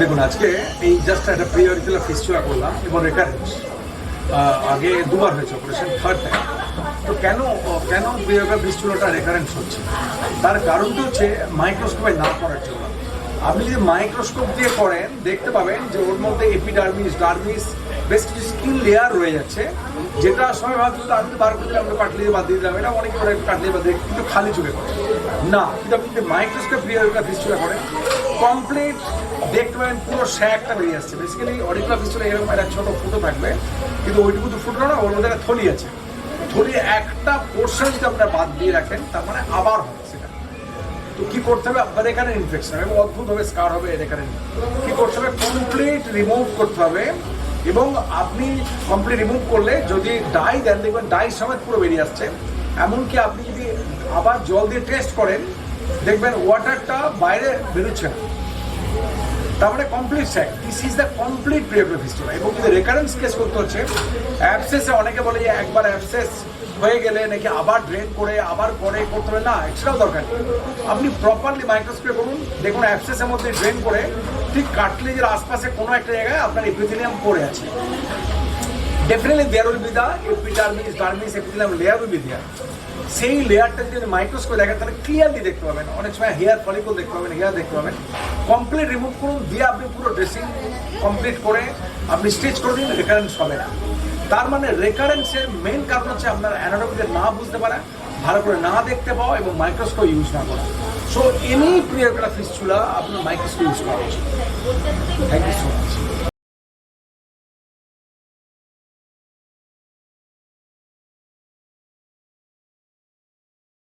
দেখুন, আজকে এই জাস্ট একটা প্রিয়রিকুলার ফিস্টুলা করলাম এবং রেকারেন্স আগে দুবার হয়েছে অপারেশন থার্ড টাইম তো কেন কেন প্রিয়রিকুলার ফিস্টুলাটা রেকারেন্স হচ্ছে? তার কারণটা হচ্ছে মাইক্রোস্কোপে না করার জন্য। আপনি যদি মাইক্রোস্কোপ দিয়ে করেন দেখতে পাবেন যে ওর মধ্যে এপিডার্মিস ডার্মিস বেশ কিছু স্কিন লেয়ার রয়ে যাচ্ছে, যেটা সময় ভাবছিল আমি তো বার করে দিলাম আমরা কাটলিয়ে বাদ দিয়ে দিলাম। এটা অনেকে ওরা কাটলিয়ে বাদ দিয়ে কিন্তু খালি চোখে করে না, কিন্তু আপনি যদি মাইক্রোস্কোপ প্রিয়রিকুলার ফিস্টুলা করেন কমপ্লিট পুরো শ্যাকটা বেরিয়ে আসছে। বেসিক্যালি এরকম একটা ফুটো থাকবে। কিন্তু ওইটুকু তো ফুটো না, ওর মধ্যে একটা থলি আছে। একটা পোর্শন যদি বাদ দিয়ে রাখেন, তার মানে আবার হবে সেটা। তো কি করতে হবে? আপনার এখানে ইনফেকশন এবং স্কার হবে এর এখানে। কি করতে হবে? কমপ্লিট রিমুভ করতে হবে। এবং আপনি কমপ্লিট রিমুভ করলে যদি ডাই দেন, দেখবেন ডাই সমেত পুরো বেরিয়ে আসছে। এমনকি আপনি যদি আবার জল দিয়ে টেস্ট করেন, দেখবেন ওয়াটারটা বাইরে বেরোচ্ছে না। তার মানে complete sac this is the complete প্রিয়প্রিয় fistula এবং যদি রেকারেন্স কেস করতে হচ্ছে অ্যাবসেসে অনেকে বলে যে একবার অ্যাবসেস হয়ে গেলে নাকি আবার ড্রেন করে, আবার করে করতে হবে। না সেটাও দরকার। আপনি প্রপারলি মাইক্রোস্কোপে করুন, দেখুন অ্যাবসেসের মধ্যে ড্রেন করে, ঠিক কাটলেজের আশপাশে কোনো একটা জায়গায় আপনার এপিথেলিয়াম পড়ে আছে। Definitely there will be the epidermis dermis epithelium layer will be there সেই লেয়ারটা যদি মাইক্রোস্কোপে দেখেন, তাহলে ক্লিয়ারলি দেখতে পাবেন। অনেক সময় হেয়ার ফলিকল দেখতে পাবেন হেয়ার দেখতে পাবেন। কমপ্লিট রিমুভ করুন, দিয়ে আপনি পুরো ড্রেসিং কমপ্লিট করে আপনি স্টিচ করে দিন রেকারেন্স হবে না। তার মানে রেকারেন্সের মেন কারণ হচ্ছে আপনার অ্যানাটমিতে না বুঝতে পারা, ভালো করে না দেখতে পাওয়া এবং মাইক্রোস্কোপ ইউজ না করা। সো এনি প্রিয়ার ফিস চুলা আপনার মাইক্রোস্কোপ ইউজ করা উচিত। Thank you so much